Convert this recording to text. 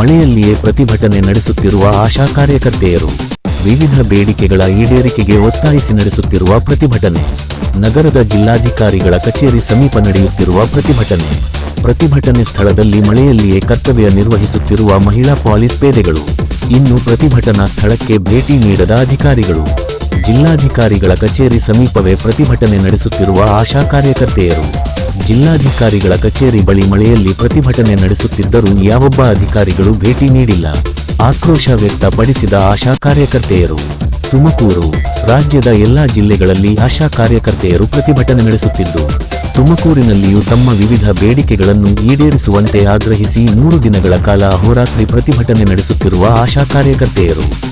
ಮಳೆಯಲ್ಲಿಯೇ ಪ್ರತಿಭಟನೆ ನಡೆಸುತ್ತಿರುವ ಆಶಾ ಕಾರ್ಯಕರ್ತೆಯರು, ವಿವಿಧ ಬೇಡಿಕೆಗಳ ಈಡೇರಿಕೆಗೆ ಒತ್ತಾಯಿಸಿ ನಡೆಸುತ್ತಿರುವ ಪ್ರತಿಭಟನೆ, ನಗರದ ಜಿಲ್ಲಾಧಿಕಾರಿಗಳ ಕಚೇರಿ ಸಮೀಪ ನಡೆಯುತ್ತಿರುವ ಪ್ರತಿಭಟನೆ ಪ್ರತಿಭಟನೆ ಸ್ಥಳದಲ್ಲಿ ಮಳೆಯಲ್ಲಿಯೇ ಕರ್ತವ್ಯ ನಿರ್ವಹಿಸುತ್ತಿರುವ ಮಹಿಳಾ ಪೊಲೀಸ್ ಪೇದೆಗಳು, ಇನ್ನು ಪ್ರತಿಭಟನಾ ಸ್ಥಳಕ್ಕೆ ಭೇಟಿ ನೀಡದ ಅಧಿಕಾರಿಗಳು, ಜಿಲ್ಲಾಧಿಕಾರಿಗಳ ಕಚೇರಿ ಸಮೀಪವೇ ಪ್ರತಿಭಟನೆ ನಡೆಸುತ್ತಿರುವ ಆಶಾ ಕಾರ್ಯಕರ್ತೆಯರು. ಜಿಲ್ಲಾಧಿಕಾರಿಗಳ ಕಚೇರಿ ಬಳಿ ಮಳೆಯಲ್ಲಿ ಪ್ರತಿಭಟನೆ ನಡೆಸುತ್ತಿದ್ದರೂ ಯಾವೊಬ್ಬ ಅಧಿಕಾರಿಗಳು ಭೇಟಿ ನೀಡಿಲ್ಲ. ಆಕ್ರೋಶ ವ್ಯಕ್ತಪಡಿಸಿದ ಆಶಾ ಕಾರ್ಯಕರ್ತೆಯರು, ತುಮಕೂರು ರಾಜ್ಯದ ಎಲ್ಲಾ ಜಿಲ್ಲೆಗಳಲ್ಲಿ ಆಶಾ ಕಾರ್ಯಕರ್ತೆಯರು ಪ್ರತಿಭಟನೆ ನಡೆಸುತ್ತಿದ್ದು, ತುಮಕೂರಿನಲ್ಲಿಯೂ ತಮ್ಮ ವಿವಿಧ ಬೇಡಿಕೆಗಳನ್ನು ಈಡೇರಿಸುವಂತೆ ಆಗ್ರಹಿಸಿ ಮೂರು ದಿನಗಳ ಕಾಲ ಅಹೋರಾತ್ರಿ ಪ್ರತಿಭಟನೆ ನಡೆಸುತ್ತಿರುವ ಆಶಾ ಕಾರ್ಯಕರ್ತೆಯರು.